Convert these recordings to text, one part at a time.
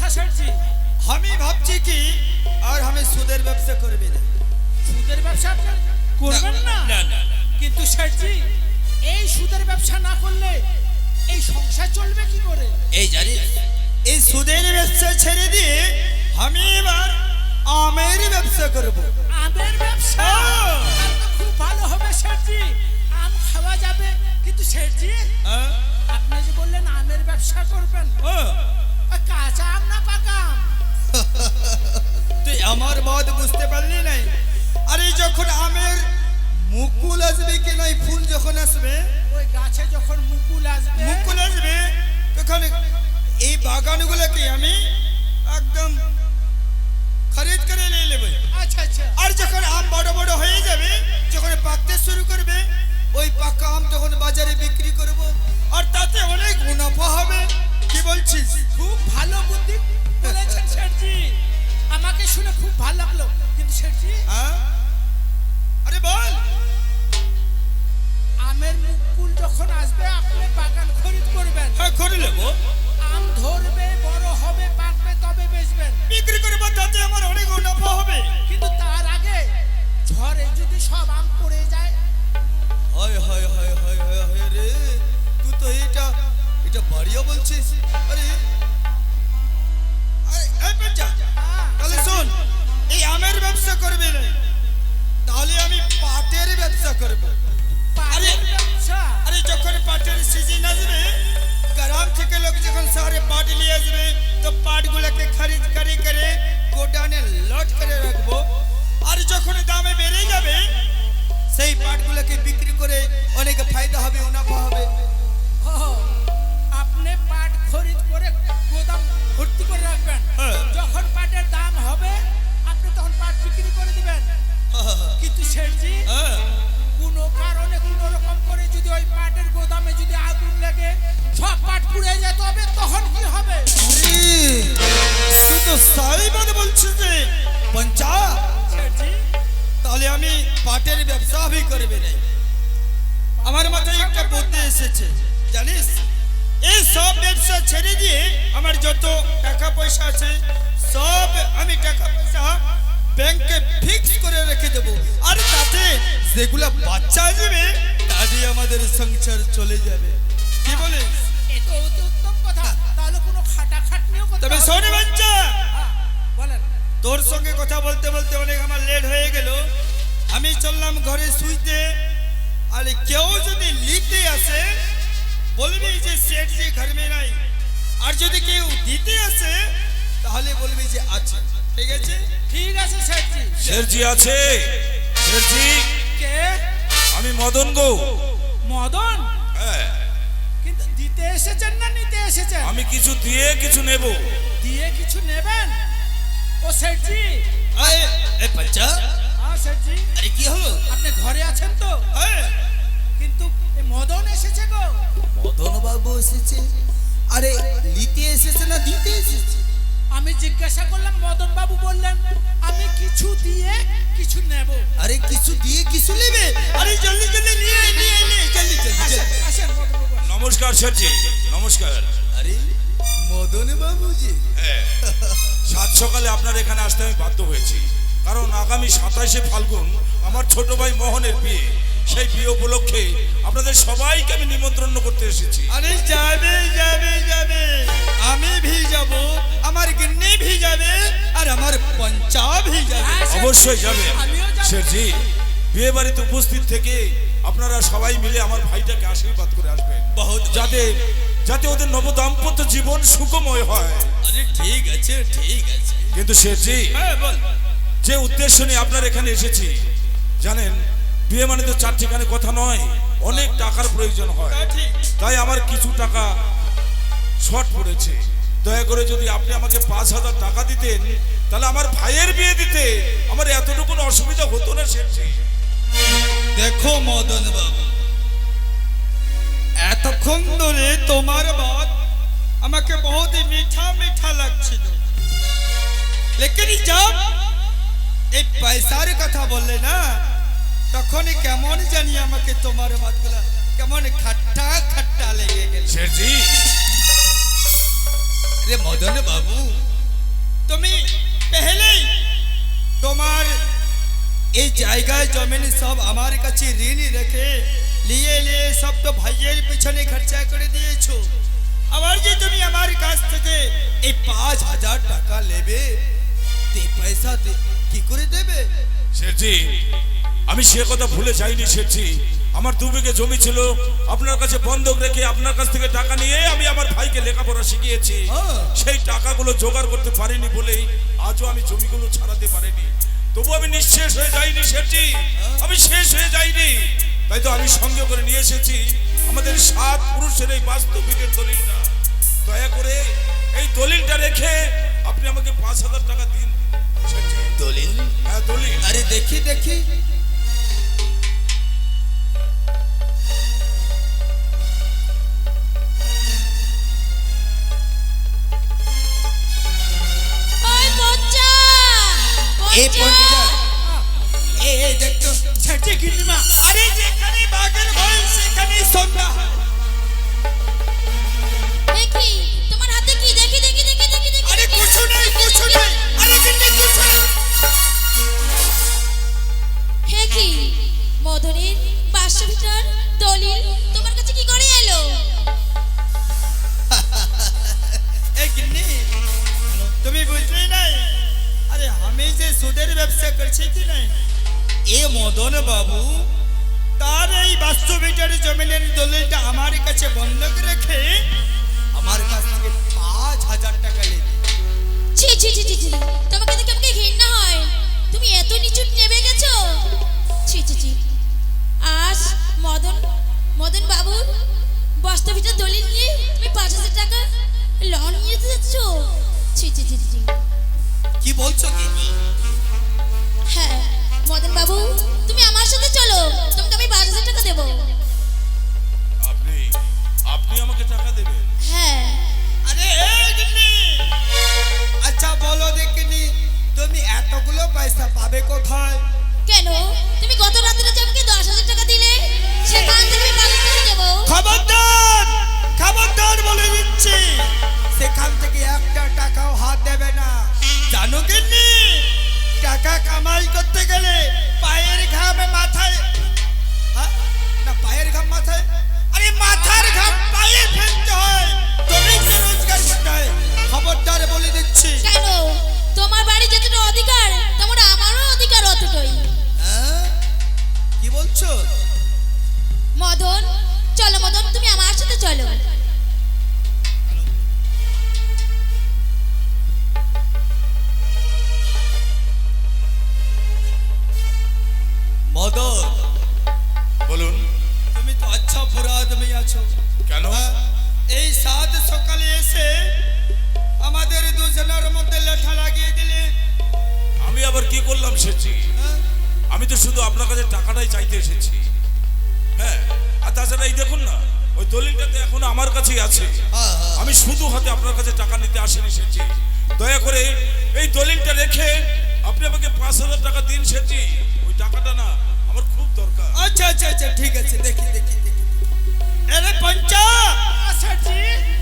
কথা সেরছি আমি ভাবছি কি আর আমি সুদের ব্যবসা করবি না। সুদের ব্যবসা করবেন না। কিন্তু সেরছি এই সুদের ব্যবসা না করলে এই সংসার চলবে কি করে? এই জানি এই সুদের ব্যবসা ছেড়ে দিয়ে আমি এবার আমের ব্যবসা করব। আমের ব্যবসা? হ্যাঁ। খুব ভালো হবে সেরছি আম খাওয়া যাবে। কিন্তু সেরছি হ্যাঁ? আপনি যে বললেন আমের ব্যবসা করবেন ও, ওই কাঁচা আম না পাকা? তুই আমার বাদ বুঝতে পারলি নাই? আরে যখন আমের মুকুল আসবে কি নয় ফুল যখন আসবে? ওই গাছে যখন মুকুল আসবে মুকুল আসবে তখন এই বাগানগুলোকে আমি একদম খরিদ করে নিয়ে নেব। আচ্ছা আচ্ছা। আর যখন আম বড় বড় হয়ে যাবে যখন পাকতে শুরু করবে ওই পাকা আম তখন বাজারে বিক্রি করব। আর তাতে অনেক কি বলছিস? খুব ভালো বুদ্ধি বলেছেন শেঠজি। আমাকে শুনে খুব ভালো লাগল। কিন্তু শেঠজি হ্যাঁ? আরে বল। আমের মুকুল যখন আসবে আপনি বাগান খরিদ করবেন। হ্যাঁ করে নেব। আম ধরবে বড় হবে পাকবে তবে বেচবেন। বিক্রি করব তাতে আমার অনেক মুনাফা হবে। কিন্তু তার আগে ঝড়ে যদি সব আম পড়ে যায় হায় হায় হায়। বাড়িয়া বলছিস আরে আরে তাহলে শোন এই আমের ব্যবসা করবি না। তাহলে আমি পাটের ব্যবসা করব। ব্যবসা? আরে যখন পাটের সিজন আসবে গ্রাম থেকে লোক যখন শহরে পাট নিয়ে আসবে তো পাটগুলোকে খরিদ করে করে গোডাউনে লট করে রাখব। আর যখন দামে বেড়ে যাবে সেই পাটগুলোকে বিক্রি भी করবে না আমার মাথায় একটা বুদ্ধি এসেছে জানিস? এই সব ব্যবসা ছেড়ে দিয়ে আমার যত টাকা পয়সা আছে সব আমি টাকা পয়সা ব্যাংকে ফিক্স করে রেখে দেব। আর তাতে যেগুলো বাচ্চা আসবে তা দিয়ে আমাদের সংসার চলে যাবে। কি বলিস? তবে শোন। বাচ্চা। হ্যাঁ, বলেন। তোর সঙ্গে কথা বলতে বলতে অনেক আমার লেট হয়ে গেল। ঘরে শুইতে আর কেউ যদি লিখতে আসে বলবি যে সেঠজি ঘর মে নাই। আর যদি কেউ দিতে আসে তাহলে বলবি যে আছে। ঠিক আছে? ঠিক আছে শেঠজি। শেরজি আছে। শেরজি কে? আমি মদন গো। মদন? হ্যাঁ, কিন্তু দিতে এসেছেন না নিতে এসেছেন? আমি কিছু দিয়ে কিছু নেব। দিয়ে কিছু নেবেন? ও শেঠজি। এ বাচ্চা শেঠজি। আরে কি হলো? আপনি ঘরে আছেন তো? হ্যাঁ। কিন্তু মদন এসেছে গো। মদন বাবু এসেছে। আরে নিতে এসেছে না দিতে এসেছে? আমি জিজ্ঞাসা করলাম মদন বাবু বললেন আমি কিছু দিয়ে কিছু নেব। আরে কিছু দিয়ে কিছু নেবে? আরে জলদি জলদি নিয়ে নিয়ে নিয়ে জলদি জলদি আসেন বাবু। নমস্কার আরে মদন বাবুজি হ্যাঁ, সাত সকালে আপনার এখানে আসতে আমি বাধ্য হয়েছি। কারণ আগামী সাতাশে ফাল্গুন আমার ছোট ভাই মোহনের বিয়ে। সেই বিয়ে উপলক্ষে আপনাদের সবাইকে আমি নিমন্ত্রণ করতে এসেছি। আরে যাবে যাবে যাবে। আমি ভি যাব আমার গিন্নি ভি যাবে আর আমার পঞ্চা ভি যাবে হ্যাঁ, অবশ্যই যাবে। শেরজি বিয়ে বাড়িতে উপস্থিত থেকে আপনারা সবাই মিলে আমার ভাইটাকে আশীর্বাদ করে আসবেন। বহুত যাতে যাতে ওদের নবদাম্পত্য জীবন সুখময় হয়। আরে ঠিক আছে ঠিক আছে। কিন্তু শেরজি হ্যাঁ বল। যে উদ্দেশ্য নিয়ে আপনার এখানে এসেছি জানেন বিয়ে মানে তো চার ঠিকানে কথা নয় অনেক টাকার প্রয়োজন হয়। তাই আমার কিছু টাকা শর্ট পড়েছে। দয়া করে যদি আপনি আমাকে পাঁচ হাজার টাকা দিতেন তাহলে আমার ভাইয়ের বিয়ে দিতে আমার এতটুকু অসুবিধা হতো না শেঠজি দেখো মদন বাবু এতক্ষণ ধরে তোমার বাত আমাকে বহুত মিঠা মিঠা লাগছিল। লেকিন জব এই পয়সার কথা বললে না তখন কেমন জানি আমাকে তোমার বাতগুলা কেমন খাট্টা খাট্টা লেগে গেল। রে মদন বাবু। তুমি পেহলেই তোমার এই জায়গায় জমিন সব আমার কাছে ঋণ রেখে নিয়ে নিয়ে সব তো ভাইয়ের পিছনে খরচা করে দিয়েছ। আবার যে তুমি আমার কাছ থেকে এই পাঁচ হাজার টাকা নেবে তে পয়সা দে- কি করে দেবে? শেঠজি আমি সে কথা ভুলে যাইনি শেঠজি। আমার দু বিঘে জমি ছিল আপনার কাছে বন্ধক রেখে আপনার কাছ থেকে টাকা নিয়ে আমি আমার ভাইকে লেখাপড়া শিখিয়েছি। হ্যাঁ। সেই টাকাগুলো জোগাড় করতে পারিনি বলেই আজও আমি জমিগুলো ছাড়াতে পারিনি। তবু আমি নিঃশেষ হয়ে যাইনি শেঠজি। আমি শেষ হয়ে যাইনি। তাই তো আমি সঙ্গে করে নিয়ে এসেছি। আমাদের সাত পুরুষের এই বাস্তবিকের দলিলটা। দয়া করে এই দলিলটা রেখে আপনি আমাকে পাঁচ হাজার টাকা দিন শেঠজি। দলিল হ্যাঁ দলিল আরে দেখি দেখি। এই পঞ্চা এই এই দেখতো ছেড়ছে গিন্নিমা। আরে যেখানে বাঘের ভয় সেখানে সন্ধ্যা বাবু তার এই বাস্তবিকের জমিনের দলিলটা আমার কাছে বন্ধক রেখে পয়সা পাবে কোথায়? কেন? তুমি গত রাত্রে যে আমাকে দশ হাজার টাকা দিলে সেখান থেকে পাঁচ দেবো খবরদার! খবরদার বলে দিচ্ছি। সেখান থেকে একটা টাকাও হাত দেবে না। জানো গিন্নি টাকা কামাই করতে গেলে পায়ের ঘামে মাথায় হ্যাঁ? না পায়ের ঘাম মাথায়? তুমি তো আচ্ছা বুড়া আদমি আছো। কেন? এই সাত সকালে এসে আমাদের দুজনের মধ্যে লেঠা লাগিয়ে দিলে। আমি আবার কি করলাম সেছি হ্যাঁ? আমি তো শুধু আপনার কাছে টাকাটাই চাইতে এসেছি। হ্যাঁ? আর তাছাড়া এই দেখুন না ওই দলিলটা তো এখন আমার কাছেই আছে। হ্যাঁ, হ্যাঁ। আমি শুধু হাতে আপনার কাছে টাকা নিতে আসেনি সেছি দয়া করে এই দলিলটা রেখে আপনি আমাকে পাঁচ হাজার টাকা দিন সেছি ওই টাকাটা না আচ্ছা আচ্ছা আচ্ছা ঠিক আছে দেখি দেখি দেখি। আরে পঞ্চা! ছেড়ছি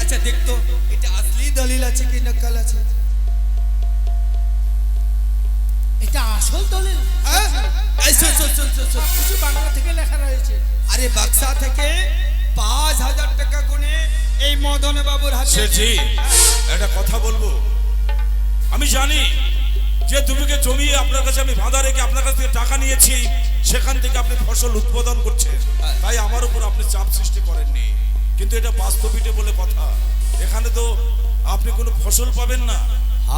আচ্ছা দেখতো এটা আসলি দলিল আছে কি নকল আছে? এটা আসল দলিল? হ্যাঁ? কিছু বাংলা থেকে লেখা রয়েছে। আরে বাক্সা থেকে পাঁচ হাজার টাকা গুনে এই মদন বাবুর হাতে একটা কথা বলব। আমি জানি যে দুবিকে জমিয়ে আপনার কাছে আমি বাঁধা রেখে আপনার কাছ থেকে টাকা নিয়েছি সেখান থেকে আপনি ফসল উৎপাদন করছেন তাই আমার উপর আপনি চাপ সৃষ্টি করেননি। কিন্তু এটা বাস্তবিটে বলে কথা। এখানে তো আপনি কোনো ফসল পাবেন না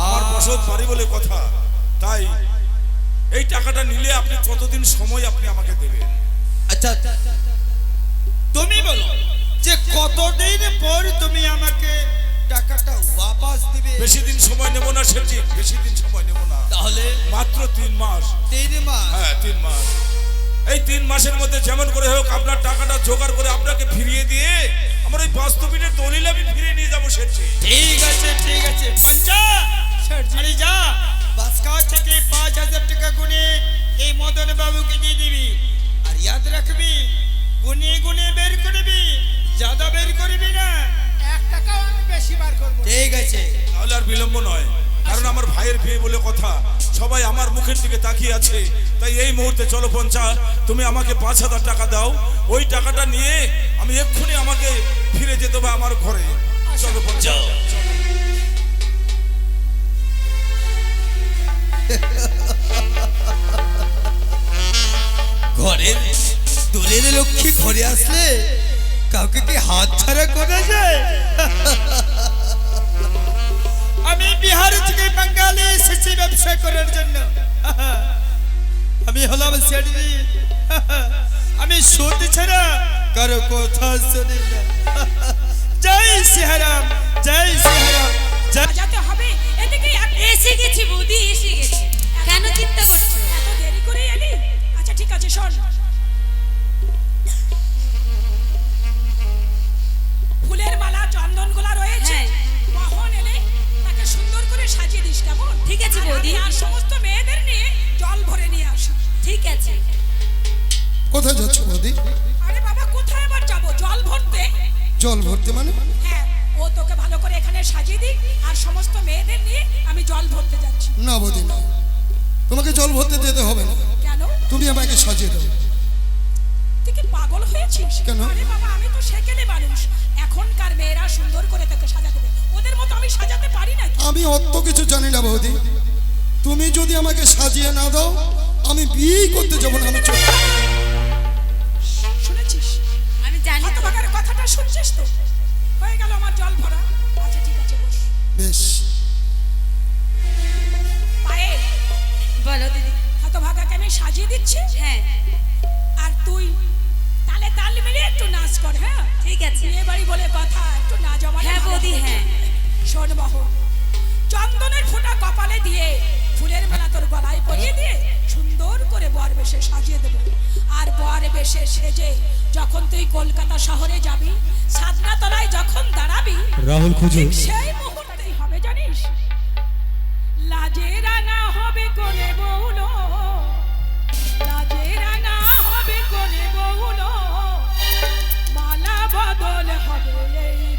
আমার ফসল বাড়ি বলে কথা। তাই এই টাকাটা নিলে আপনি কতদিন সময় আপনি আমাকে দেবেন? আচ্ছা তুমি বলো যে কতদিন পর তুমি আমাকে টাকাটা ওয়াপাস দিবে? বেশি দিন সময় নেব না সেটি বেশি দিন সময় নেব না। তাহলে মাত্র তিন মাস। তিন মাস। হ্যাঁ তিন মাস। এই তিন মাসের মধ্যে যেমন করে হোক আপনার টাকাটা জোগাড় করে আপনাকে ফিরিয়ে দিয়ে আমার ওই বাস্তবিনের দলিল আমি ফিরিয়ে নিয়ে যাব সেটি ঠিক আছে ঠিক আছে। আরে যা। বাসকা থেকে পাঁচ হাজার টাকা গুনে এই মদন বাবুকে দিয়ে দিবি? আর ইয়াদ রাখবি গুনে গুনে বের করবি জাদা বের করবি না? এক টাকাও আমি বেশি বার করব ঠিক আছে। তাহলে আর বিলম্ব নয় কারণ আমার ভাইয়ের বিয়ে বলে কথা। সবাই আমার মুখের দিকে তাকিয়ে আছে। তাই এই মুহূর্তে চলো পঞ্চা, তুমি আমাকে পাঁচ হাজার টাকা দাও। ওই টাকাটা নিয়ে আমি এক্ষুনি আমাকে ফিরে যেতে হবে আমার ঘরে। চলো পঞ্চা। ঘরের দূরের লক্ষ্মী ঘরে আসলে কাউকে কি হাত ছাড়া করা যায়? আমি বিহার থেকে বাঙ্গালে এসেছি ব্যবসা করার জন্য। আমি হলাম সেডি আমি সুদ ছাড়া কারও কথা শুনি না। জয় সিহারাম জয় সিহারাম, জয় সাজাতে হবে, এদিকে এসে গেছি এসে গেছি। কেন চিন্তা করছ? এত দেরি করে এলি? আচ্ছা ঠিক আছে, শোন। ফুলের মালা করে সাজিয়ে দিস কেমন? ঠিক আছে, বৌদি। আর সমস্ত মেয়েদের নিয়ে জল ভরে নিয়ে আসি। ঠিক আছে। কোথায় যাচ্ছ বৌদি? আরে বাবা কোথায় আবার যাব? জল ভরতে? জল ভরতে মানে? হ্যাঁ ও তোকে ভালো করে এখানে সাজিয়ে দিক আর সমস্ত মেয়েদের নিয়ে আমি জল ভরতে যাচ্ছি। না বৌদি না। তোমাকে জল ভরতে যেতে হবে না। কেন? তুমি আমাকে সাজিয়ে দাও। তুই কি পাগল হয়েছিস? কেন? আরে বাবা আমি তো সেকেলে মানুষ। এখনকার মেয়েরা সুন্দর করে তোকে সাজাতে ওদের মতো আমি সাজাতে পারি না আমি অত কিছু জানি না বৌদি। তুমি যদি আমাকে সাজিয়ে না দাও আমি বিয়েই করতে যাব না আমি চলে শুনেছিস? আমি জানি তো। কথাটা শুনছিস তো? হয়ে গেল আমার জল ভরা। আচ্ছা ঠিক আছে বস। বেশ। পায়ে? বলো দিদি। হতভাগাকে আমি সাজিয়ে দিচ্ছি? হ্যাঁ। আর তুই তালে তাল মিলিয়ে একটু নাচ কর হ্যাঁ? ঠিক আছে। বিয়ে বাড়ি বলে কথা একটু না জমা হ্যাঁ বৌদি হ্যাঁ। শোন চন্দনের ফোঁটা কপালে দিয়ে ফুলের মালা তোর গলায় পরিয়ে দিয়ে সুন্দর করে বর বেশে সাজিয়ে দেবো। আর বর বেশে সেজে যখন তুই কলকাতা শহরে যাবি সাদনা তলায় যখন দাঁড়াবি রাহুল খুঁজো। সেই মুহূর্তেই হবে জানিস লাজে রাঙা হবে কোনে বউলো। লাজে রাঙা হবে কোনে বউলো। মালা বদল হবে এই